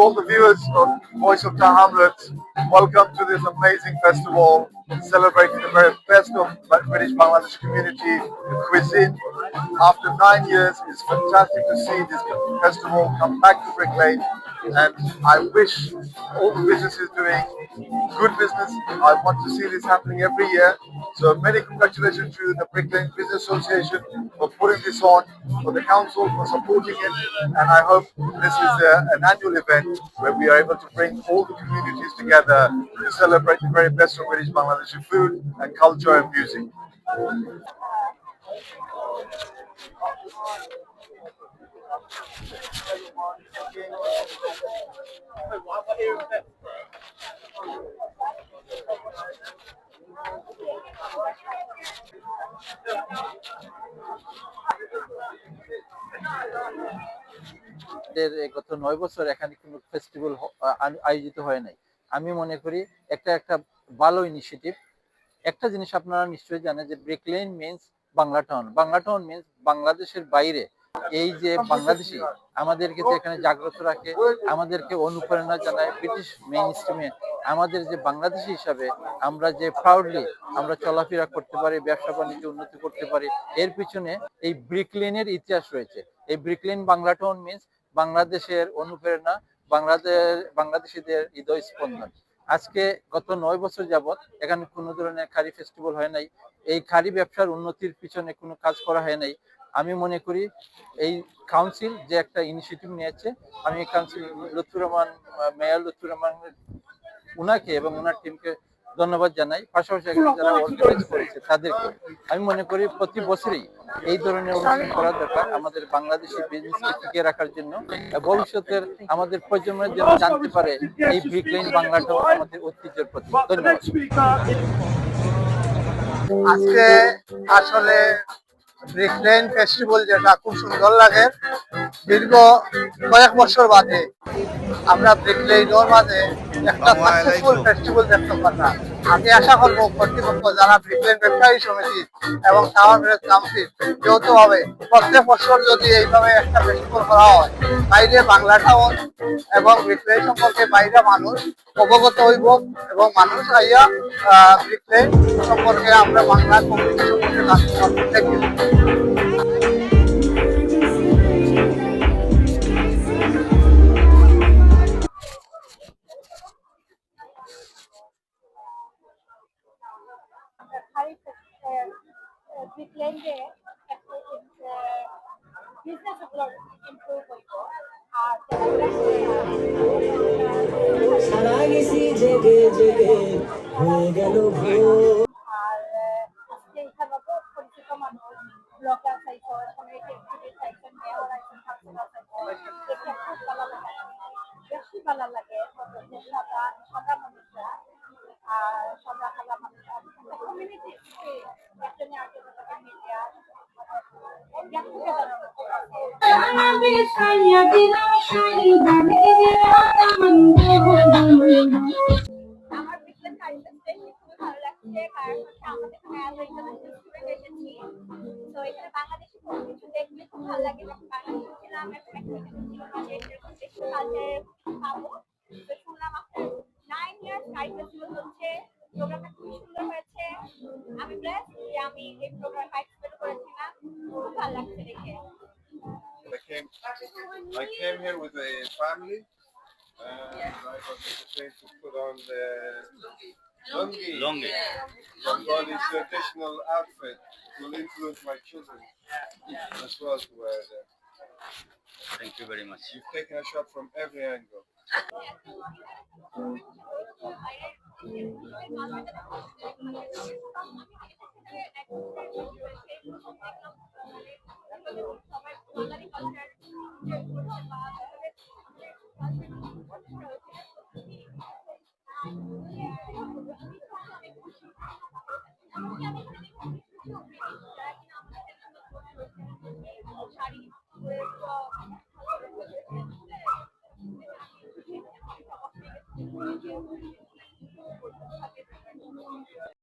all the viewers of Voice of Hamlet, welcome to this amazing festival celebrating the very best of British Bangladesh community, cuisine. After nine years, it's fantastic to see this festival come back to Brick Lane. And I wish all the businesses doing good business. I want to see this happening every year. So many congratulations to the Brick Lane Business Association for putting this on, for the council for supporting it, and I hope this is a, an annual event where we are able to bring all the communities together to celebrate the very best of British Bangladeshi food and culture and music. গত নয় বছর এখানে কোনো festival আয়োজিত হয় নাই। আমি মনে করি একটা একটা ভালো ইনিশিয়েটিভ একটা জিনিস আপনারা নিশ্চয়ই জানেন যে brick lane means Bangla town Bangla town means বাংলাদেশের বাইরে এই যে বাংলাদেশি আমাদেরকে যে এখানে জাগ্রত রাখে, আমাদেরকে অনুপ্রেরণা জানায় ব্রিটিশ মেইন স্ট্রিমে আমাদের যে বাংলাদেশি হিসাবে আমরা যে প্রাউডলি আমরা চলাফেরা করতে পারি, ব্যবসা বাণিজ্য উন্নতি করতে পারি, এর পিছনে এই ব্রিকলেনের ইতিহাস রয়েছে। এই ব্রিকলেন বাংলা টাউন মিন্স বাংলাদেশের অনুপ্রেরণা বাংলাদেশ বাংলাদেশিদের হৃদয় স্পন্দন আজকে গত নয় বছর যাবত এখানে কোনো ধরনের খারি ফেস্টিভ্যাল হয় নাই। এই খারি ব্যবসার উন্নতির পিছনে কোনো কাজ করা হয় নাই। আমি মনে করি এই কাউন্সিল যে একটা ইনিশিয়েটিভ নিয়েছে আমি এই কাউন্সিল লুৎফুর রহমান মেয়র লুৎফুর রহমান উনাকে এবং ওনার টিমকে ধন্যবাদ জানাই। পাশাপাশি যারা অর্গানাইজ করেছে। তাদেরকে। আমি মনে করি প্রতি বছরই এই ধরনের অনুষ্ঠান করা দরকার আমাদের বাংলাদেশি বিজনেসকে টিকিয়ে রাখার জন্য। ভবিষ্যতের আমাদের প্রজন্মের জন্য জানতে পারে এই ব্রিকলাইন বাংলাটাও আমাদের ঐতিহ্যের প্রতি ধন্যবাদ। আজকে আসলে ব্রিকলেন ফেস্টিভ্যাল যেটা খুব সুন্দর লাগে দীর্ঘ কয়েক বছর বাদে আমরা ব্রিকলেনের মাঝে একটা সাকসেসফুল ফেস্টিভ্যাল দেখতে পারলাম আমি আশা করব কর্তৃপক্ষ যারা ব্রিকলেন ব্যবসায়ী সমিতি এবং টাওয়ার কাউন্সিল যৌথভাবে প্রত্যেক বছর যদি এইভাবে একটা ফেস্টিভ্যাল করা হয় বাইরে বাংলা টাউন এবং ব্রিকলেন সম্পর্কে বাইরে মানুষ অবগত হইব এবং মানুষ আইয়া ব্রিকলেন সম্পর্কে আমরা বাংলা কমিউনিটি পারব থ্যাংক ইউ ব্রিকল্যান্ডে বিজনেসগুলো ইমপ্রুভ আর মানুষ ব্লগার চাইছো কমিউনিটি অ্যাক্টিভিস্ট চাইছো মেয়র আইছেন কাউন্সিলর চাইছো দেখে খুব ভালো লাগে বেশি ভালো লাগে সাদা সাদা মানুষরা আর সাদা খালা মানুষরা কমিউনিটি একজনে আরেকজনের মিডিয়া গেট টুগেদার আমি সাইয়া দিলাম সাই দাবি লাগছে কারণ হচ্ছে আমাদের এখানে ইন্টারন্যাশনাল স্টুডেন্ট এসেছি তো এখানে বাংলাদেশি কোনো কিছু দেখলে খুব ভালো লাগে যখন বাংলাদেশে ছিলাম এখন একটা ছিল না যে এরকম বেশি কালচার পাবো। তো শুনলাম আপনার নাইন ইয়ার্স কারি ফেস্টিভ্যাল হচ্ছে প্রোগ্রামটা খুবই সুন্দর হয়েছে। আমি ব্লেস যে আমি এই প্রোগ্রামে পার্টিসিপেট করেছিলাম খুব ভালো লাগছে দেখে। I came, I came here with a family and I was entertained to put on the lungi, Longi. Bengali traditional outfit will influence my children. As well to wear them. Thank you very much. You've taken a shot from every angle.